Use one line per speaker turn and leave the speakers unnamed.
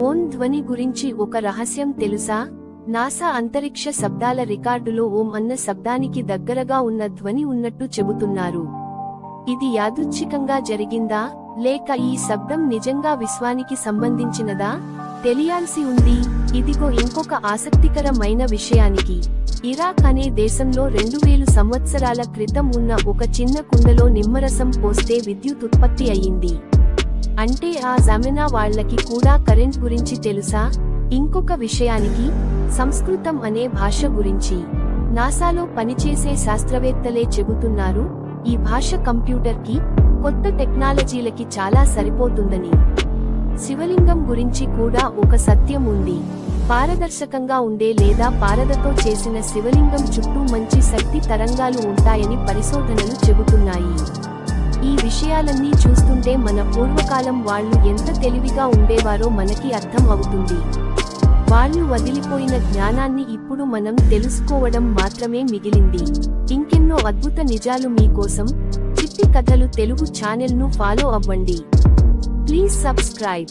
Own ధ్వని గురించి ఒక రహస్యం తెలుసా? నాసా అంతరిక్ష శబ్దాల రికార్డులో ఓం అన్న శబ్దానికి దగ్గరగా ఉన్న ధ్వని ఉన్నట్టు చెబుతున్నారు. ఇది యాదృచ్ఛికంగా జరిగిందా? లేక ఈ శబ్దం నిజంగా విశ్వానికి సంబంధించినదా? తెలియాల్సి ఉంది. ఇదిగో ఇంకొక ఆసక్తికరమైన విషయానికి. ఇరాక్ అనే దేశంలో రెండు వేలు సంవత్సరాల క్రితం ఉన్న ఒక చిన్న కుండలో నిమ్మరసం పోస్తే విద్యుత్ ఉత్పత్తి అయ్యింది. అంటే ఆ జమెనా వాళ్ళకి కూడా కరెంట్ గురించి తెలుసా? ఇంకొక విషయానికి సంస్కృతం అనే భాష గురించి. నాసాలో పనిచేసే శాస్త్రవేత్తలే చెబుతున్నారు ఈ భాష కంప్యూటర్కి కొత్త టెక్నాలజీలకి చాలా సరిపోతుందని. శివలింగం గురించి కూడా ఒక సత్యం ఉంది. పారదర్శకంగా ఉండే లేదా పారదతో చేసిన శివలింగం చుట్టూ మంచి శక్తి తరంగాలు ఉంటాయని పరిశోధనలు చెబుతున్నాయి. ఈ విషయాలన్నీ చూస్తుంటే మన పూర్వకాలం వాళ్ళు ఎంత తెలివిగా ఉండేవారో మనకి అర్థం అవుతుంది. వాళ్ళు వదిలిపోయిన జ్ఞానాన్ని ఇప్పుడు మనం తెలుసుకోవడం మాత్రమే మిగిలింది. ఇంకెన్నో అద్భుత నిజాలు మీకోసం చిట్టి కథలు తెలుగు ఛానెల్ను ఫాలో అవ్వండి. Please subscribe.